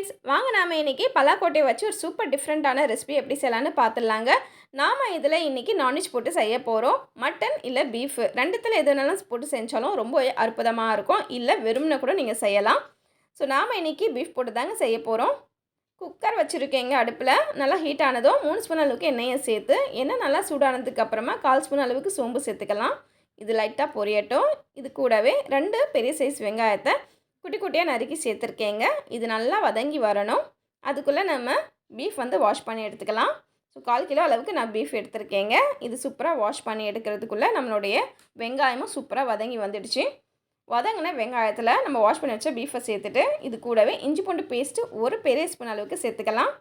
Friends வாங்க நாம் இன்றைக்கி பலாக்கோட்டையை வச்சு ஒரு சூப்பர் டிஃப்ரெண்ட்டான ரெசிபி எப்படி செய்யலான்னு பார்த்துடலாங்க நாம் இதில் இன்றைக்கி நான்வெஜ் போட்டு செய்ய போகிறோம் மட்டன் இல்லை பீஃப் ரெண்டுத்தில் எது வேணாலும் போட்டு செஞ்சாலும் ரொம்ப அற்புதமாக இருக்கும். இல்லை வெறும்னு கூட நீங்கள் செய்யலாம். ஸோ நாம் இன்றைக்கி பீஃப் போட்டு தாங்க செய்ய போகிறோம் குக்கர் வச்சுருக்கேங்க அடுப்பில். நல்லா ஹீட் ஆனதும் மூணு ஸ்பூன் அளவுக்கு எண்ணெயை சேர்த்து எண்ணெய் நல்லா சூடானதுக்கு அப்புறமா கால் ஸ்பூன் அளவுக்கு சோம்பு சேர்த்துக்கலாம். இது லைட்டாக பொரியட்டும். இது கூடவே ரெண்டு பெரிய சைஸ் வெங்காயத்தை குட்டி குட்டியாக நறுக்கி சேர்த்துருக்கேங்க. இது நல்லா வதங்கி வரணும். அதுக்குள்ளே நம்ம பீஃப் வந்து வாஷ் பண்ணி எடுத்துக்கலாம். ஸோ கால் கிலோ அளவுக்கு நான் பீஃப் எடுத்திருக்கேங்க. இது சூப்பராக வாஷ் பண்ணி எடுக்கிறதுக்குள்ளே நம்மளுடைய வெங்காயமும் சூப்பராக வதங்கி வந்துடுச்சு. வதங்கின வெங்காயத்தில் நம்ம வாஷ் பண்ணி வச்ச பீஃபை சேர்த்துட்டு இது கூடவே இஞ்சி பூண்டு பேஸ்ட்டு ஒரு பெரிய ஸ்பூன் அளவுக்கு சேர்த்துக்கலாம்.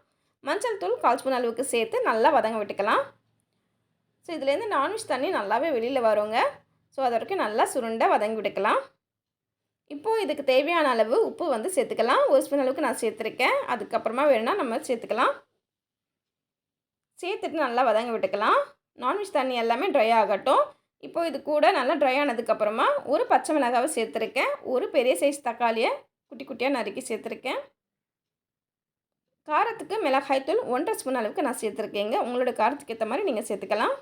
மஞ்சள் தூள் கால் ஸ்பூன் அளவுக்கு சேர்த்து நல்லா வதங்க விட்டுக்கலாம். ஸோ இதுலேருந்து நான்வெஜ் தண்ணி நல்லாவே வெளியில் வருங்க. ஸோ அது வரைக்கும் நல்லா சுருண்டை வதங்கி விட்டுக்கலாம். இப்போது இதுக்கு தேவையான அளவு உப்பு வந்து சேர்த்துக்கலாம். ஒரு ஸ்பூன் அளவுக்கு நான் சேர்த்துருக்கேன். அதுக்கப்புறமா வேணும்னா நம்ம சேர்த்துக்கலாம். சேர்த்துட்டு நல்லா வதங்க விட்டுக்கலாம். நான்வெஜ் தண்ணி எல்லாமே ட்ரை ஆகட்டும். இப்போ இது கூட நல்லா ட்ரை ஆனதுக்கப்புறமா ஒரு பச்சை மிளகாவை சேர்த்துருக்கேன். ஒரு பெரிய சைஸ் தக்காளியை குட்டி குட்டியாக நறுக்கி சேர்த்துருக்கேன். காரத்துக்கு மிளகாய்த்தூள் ஒன்றரை ஸ்பூன் அளவுக்கு நான் சேர்த்துருக்கேங்க. உங்களோட காரத்துக்கு ஏற்ற மாதிரி நீங்கள் சேர்த்துக்கலாம்.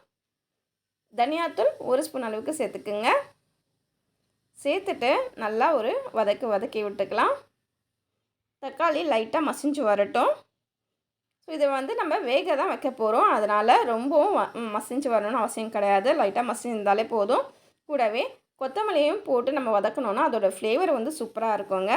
தனியாத்தூள் ஒரு ஸ்பூன் அளவுக்கு சேர்த்துக்குங்க. சேர்த்துட்டு நல்லா ஒரு வதக்கி வதக்கி விட்டுக்கலாம். தக்காளி லைட்டாக மசிஞ்சு வரட்டும். ஸோ இதை வந்து நம்ம வேக தான் வைக்க போகிறோம் அதனால் ரொம்பவும் மசிஞ்சு வரணும்னு அவசியம் கிடையாது. லைட்டாக மசிஞ்சிருந்தாலே போதும். கூடவே கொத்தமல்லியும் போட்டு நம்ம வதக்கணுன்னா அதோடய ஃப்ளேவர் வந்து சூப்பராக இருக்குங்க.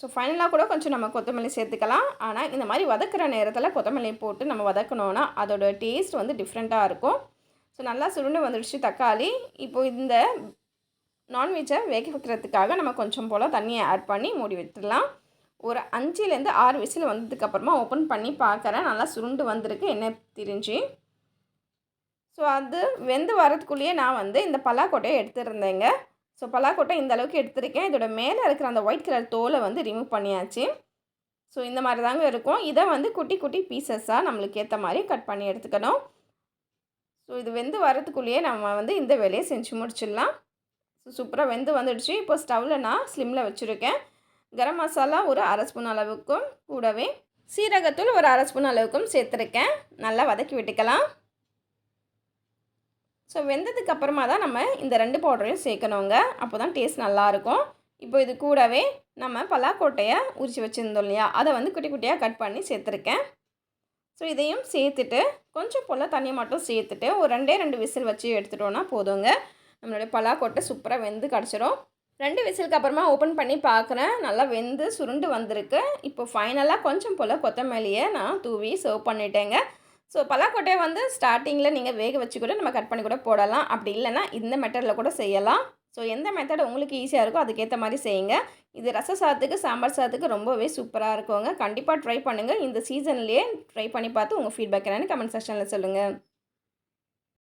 ஸோ ஃபைனலாக கூட கொஞ்சம் நம்ம கொத்தமல்லி சேர்த்துக்கலாம். ஆனால் இந்த மாதிரி வதக்கிற நேரத்தில் கொத்தமல்லி போட்டு நம்ம வதக்கணுன்னா அதோடய டேஸ்ட் வந்து டிஃப்ரெண்ட்டாக இருக்கும். ஸோ நல்லா சுருண்டு வந்துடுச்சு தக்காளி. இப்போது இந்த நான்வெஜ்ஜை வேக வைக்கிறதுக்காக நம்ம கொஞ்சம் போல் தண்ணியை ஆட் பண்ணி மூடி விட்டுடலாம் ஒரு அஞ்சுலேருந்து ஆறு விசில் வந்ததுக்கப்புறமா ஓப்பன் பண்ணி பார்க்குறேன். நல்லா சுருண்டு வந்திருக்கு என்ன திரிஞ்சு. ஸோ அது வெந்து வரதுக்குள்ளேயே நான் வந்து இந்த பலாக்கொட்டையை எடுத்துருந்தேங்க. ஸோ பலாக்கொட்டை இந்த அளவுக்கு எடுத்திருக்கேன். இதோட மேலே இருக்கிற அந்த ஒயிட் கலர் தோலை வந்து ரிமூவ் பண்ணியாச்சு. ஸோ இந்த மாதிரி தாங்க இருக்கும். இதை வந்து குட்டி குட்டி பீசஸாக நம்மளுக்கு ஏற்ற மாதிரி கட் பண்ணி எடுத்துக்கணும். ஸோ இது வெந்து வரதுக்குள்ளேயே நம்ம வந்து இந்த வேலையை செஞ்சு முடிச்சிடலாம். ஸோ சூப்பராக வெந்து வந்துடுச்சு. இப்போ ஸ்டவ்வில் நான் ஸ்லிம்மில் வச்சுருக்கேன். கரம் மசாலா ஒரு அரை ஸ்பூன் அளவுக்கும் கூடவே சீரகத்தூள் ஒரு அரை ஸ்பூன் அளவுக்கும் சேர்த்துருக்கேன். நல்லா வதக்கி விட்டுக்கலாம். ஸோ வெந்ததுக்கு அப்புறமா தான் நம்ம இந்த ரெண்டு பவுடரையும் சேர்க்கணுங்க. அப்போ தான் டேஸ்ட் நல்லாயிருக்கும் இப்போ இது கூடவே நம்ம பலாக்கோட்டையை உரிச்சு வச்சுருந்தோம் இல்லையா? அதை வந்து குட்டி குட்டியாக கட் பண்ணி சேர்த்துருக்கேன். ஸோ இதையும் சேர்த்துட்டு கொஞ்சம் போல் தண்ணி மட்டும் சேர்த்துட்டு ஒரு ரெண்டே ரெண்டு விசில் வச்சு எடுத்துட்டோன்னா போதுங்க. நம்மளுடைய பலாக்கொட்டை சூப்பராக வெந்து கிடச்சிரும். ரெண்டு விசிலுக்கு அப்புறமா ஓப்பன் பண்ணி பார்க்குறேன் நல்லா வெந்து சுருண்டு வந்திருக்கு. இப்போ ஃபைனலாக கொஞ்சம் போல் கொத்தமல்லியை நான் தூவி சர்வ் பண்ணிட்டேங்க. ஸோ பலாக்கொட்டையை வந்து ஸ்டார்டிங்கில் நீங்கள் வேக வச்சு கூட நம்ம கட் பண்ணி கூட போடலாம். அப்படி இல்லைன்னா இந்த மெட்டரில் கூட செய்யலாம். ஸோ எந்த மெத்தட் உங்களுக்கு ஈஸியாக இருக்கோ அதுக்கேற்ற மாதிரி செய்யுங்க. இது ரச சாதத்துக்கு சாம்பார் சாதத்துக்கு ரொம்பவே சூப்பராக இருக்குங்க. கண்டிப்பாக ட்ரை பண்ணுங்கள் இந்த சீசன்லேயே ட்ரை பண்ணி பார்த்து உங்கள் ஃபீட்பேக் என்னென்னு கமெண்ட் செக்ஷனில் சொல்லுங்கள்